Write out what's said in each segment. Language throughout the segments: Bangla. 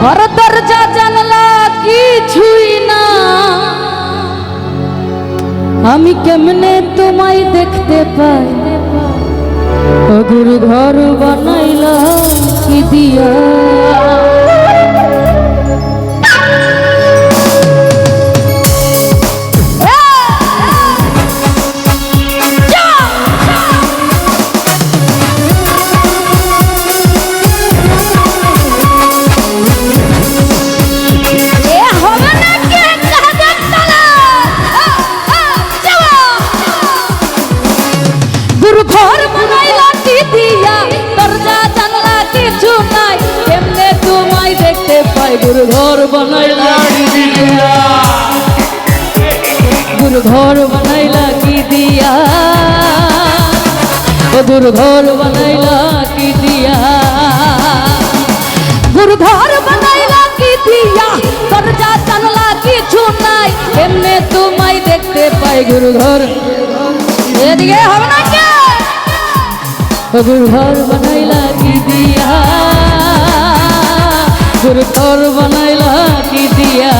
ঘর দরজা জানলা কিছুই না। আমি কেমনে তোমায় দেখতে পাই? ঘর বানাইলাম কি দিয়া? বানায় গুরু ঘর বানাইলা গুরু ঘর বানাইলা কি দিয়া? গুরু ঘর বানাইলা কি দিয়া? গুরু ঘর বানাইলা কি দিয়া? দরজা, জানলা কিছু নাই, এমনি তোমায় দেখতে পাই গুরু ঘর এদিকে হবে না কে? গুরু ঘর বানাইলা কি দিয়া? সুর থর বানাইলা কি দিয়া?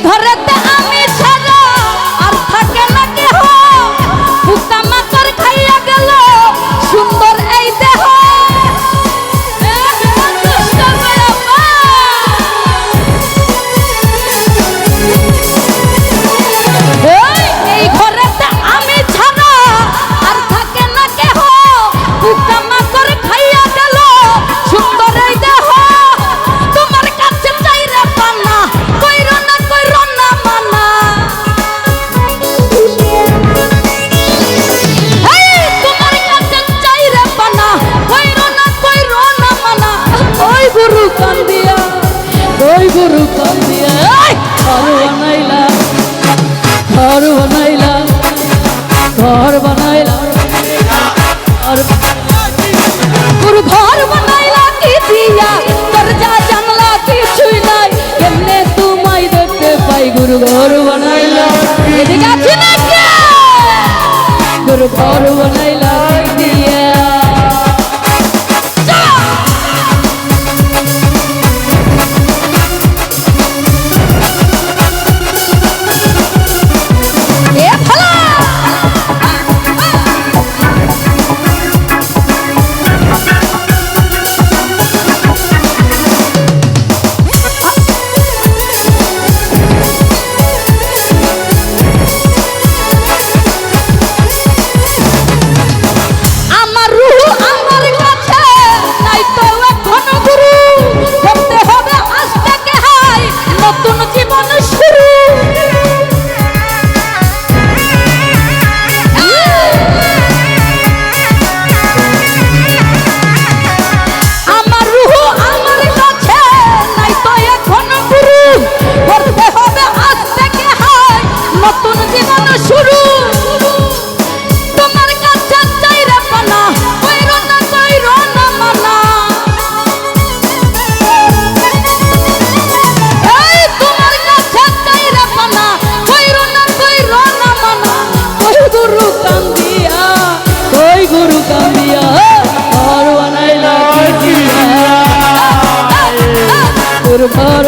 ¡Corre! for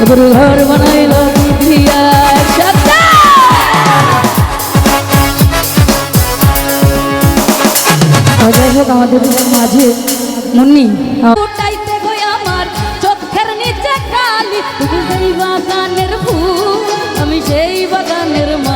গরু ঘর বানাইল দিয়া যাই হোক, আমাদের মাঝে মুন্নি আমার চোখের নিচে খালি তুমি সেই বাগানের ফুল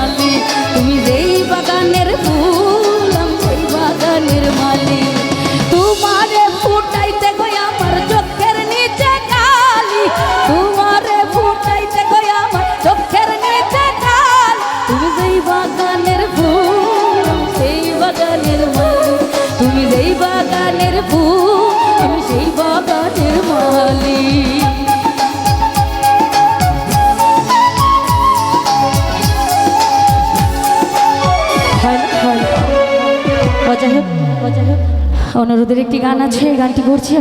যাই হোক অনুরোধের একটি গান আছে এই গানটি করছি